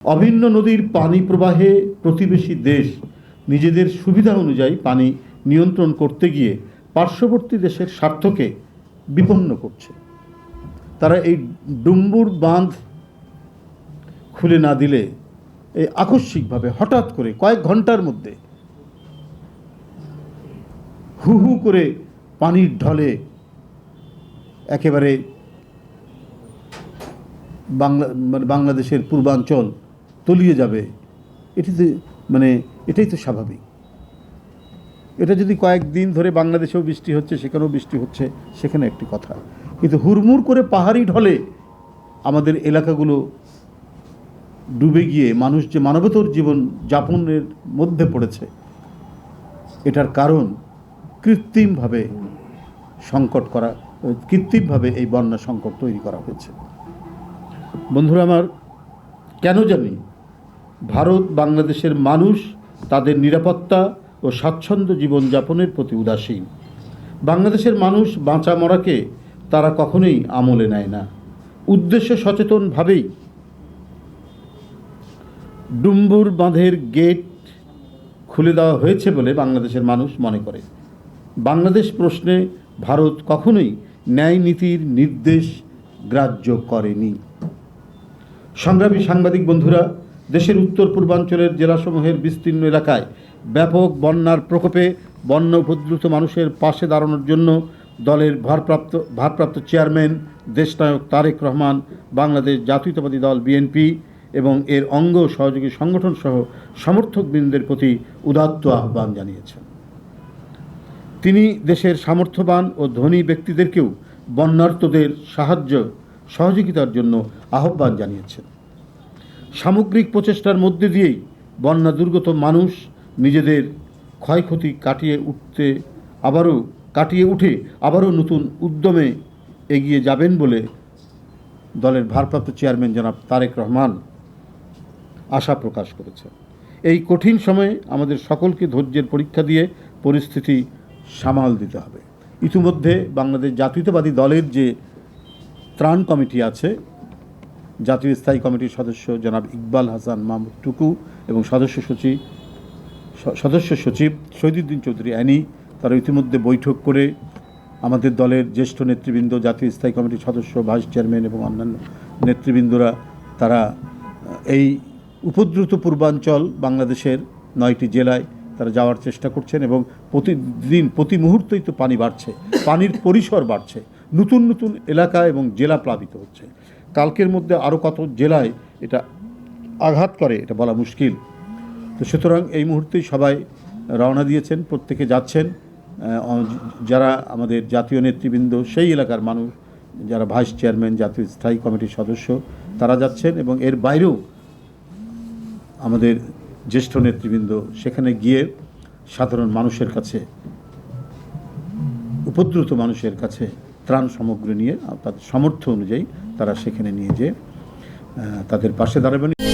অভিন্ন নদীর পানি প্রবাহে প্রতিবেশী দেশ নিজেদের সুবিধা অনুযায়ী পানি নিয়ন্ত্রণ করতে গিয়ে পার্শ্ববর্তী দেশের স্বার্থকে বিপন্ন করছে। তারা এই ডুম্বুর বাঁধ খুলে না দিলে এই আকস্মিকভাবে হঠাৎ করে কয়েক ঘণ্টার মধ্যে হু হু করে পানির ঢলে একেবারে বাংলা মানে বাংলাদেশের পূর্বাঞ্চল তলিয়ে যাবে এটিতে মানে এটাই তো স্বাভাবিক। এটা যদি কয়েকদিন ধরে বাংলাদেশেও বৃষ্টি হচ্ছে, সেখানেও বৃষ্টি হচ্ছে, সেখানে একটি কথা। কিন্তু হুড়মুড় করে পাহাড়ি ঢলে আমাদের এলাকাগুলো ডুবে গিয়ে মানুষ যে মানবতর জীবন যাপনের মধ্যে পড়েছে, এটার কারণ কৃত্রিমভাবে সংকট করা, কৃত্রিমভাবে এই বন্যা সংকট তৈরি করা হয়েছে। বন্ধুরা আমার, কেন জানি ভারত বাংলাদেশের মানুষ, তাদের নিরাপত্তা ও স্বাচ্ছন্দ্য জীবনযাপনের প্রতি উদাসীন। বাংলাদেশের মানুষ বাঁচা মরাকে তারা কখনোই আমলে নেয় না। উদ্দেশ্য সচেতনভাবেই ডুম্বুর বাঁধের গেট খুলে দেওয়া হয়েছে বলে বাংলাদেশের মানুষ মনে করে। বাংলাদেশ প্রশ্নে ভারত কখনোই ন্যায় নীতির নির্দেশ গ্রাহ্য করেনি। সংগ্রামী সাংবাদিক বন্ধুরা দেশের উত্তর পূর্বাঞ্চলের জেলাসমূহের বিস্তীর্ণ এলাকায় ব্যাপক বন্যার প্রকোপে বন্য উপদ্রুত মানুষের পাশে দাঁড়ানোর জন্য দলের ভারপ্রাপ্ত ভারপ্রাপ্ত চেয়ারম্যান, দেশনায়ক তারেক রহমান, বাংলাদেশ জাতীয়তাবাদী দল বিএনপি এবং এর অঙ্গ সহযোগী সংগঠন সহ সমর্থকবৃন্দের প্রতি উদাত্ত আহ্বান জানিয়েছেন। তিনি দেশের সামর্থ্যবান ও ধনী ব্যক্তিদেরকেও বন্যার্তদের সাহায্য, সহযোগিতার জন্য আহ্বান জানিয়েছেন। সামগ্রিক প্রচেষ্টার মধ্যে দিয়েই বন্যা দুর্গত মানুষ নিজেদের ক্ষয়ক্ষতি কাটিয়ে উঠতে আবারও, কাটিয়ে উঠে আবারও নতুন উদ্যমে এগিয়ে যাবেন বলে দলের ভারপ্রাপ্ত চেয়ারম্যান জনাব তারেক রহমান আশা প্রকাশ করেছেন। এই কঠিন সময়ে আমাদের সকলকে ধৈর্যের পরীক্ষা দিয়ে পরিস্থিতি সামাল দিতে হবে। ইতিমধ্যে বাংলাদেশ জাতীয়তাবাদী দলের যে ত্রাণ কমিটি আছে জাতীয় স্থায়ী কমিটির সদস্য জনাব ইকবাল হাসান মাহমুদ টুকু এবং সদস্য সচিব সদস্য সচিব শহীদুদ্দিন চৌধুরী অ্যানি। তারা ইতিমধ্যে বৈঠক করে আমাদের দলের জ্যেষ্ঠ নেতৃবৃন্দ, জাতীয় স্থায়ী কমিটির সদস্য, ভাইস চেয়ারম্যান এবং অন্যান্য নেতৃবৃন্দরা, তারা এই উপদ্রুত পূর্বাঞ্চল বাংলাদেশের নয়টি জেলায় তারা যাওয়ার চেষ্টা করছেন এবং প্রতিদিন, প্রতি মুহূর্তেই তো পানি বাড়ছে, পানির পরিসর বাড়ছে, নতুন নতুন এলাকা এবং জেলা প্লাবিত হচ্ছে। কালকের মধ্যে আরও কত জেলায় এটা আঘাত করে, এটা বলা মুশকিল। তো সুতরাং এই মুহূর্তেই সবাই রওনা দিয়েছেন, প্রত্যেকে যাচ্ছেন। যারা আমাদের জাতীয় নেতৃবৃন্দ, সেই এলাকার মানুষ, যারা ভাইস চেয়ারম্যান, জাতীয় স্থায়ী কমিটির সদস্য, তারা যাচ্ছেন এবং এর বাইরেও আমাদের জ্যেষ্ঠ নেতৃবৃন্দ সেখানে গিয়ে সাধারণ মানুষের কাছে, উপদ্রুত মানুষের কাছে ত্রাণ সামগ্রী নিয়ে তাদের সামর্থ্য অনুযায়ী তারা সেখানে নিয়ে যেয়ে তাদের পাশে দাঁড়াবেন।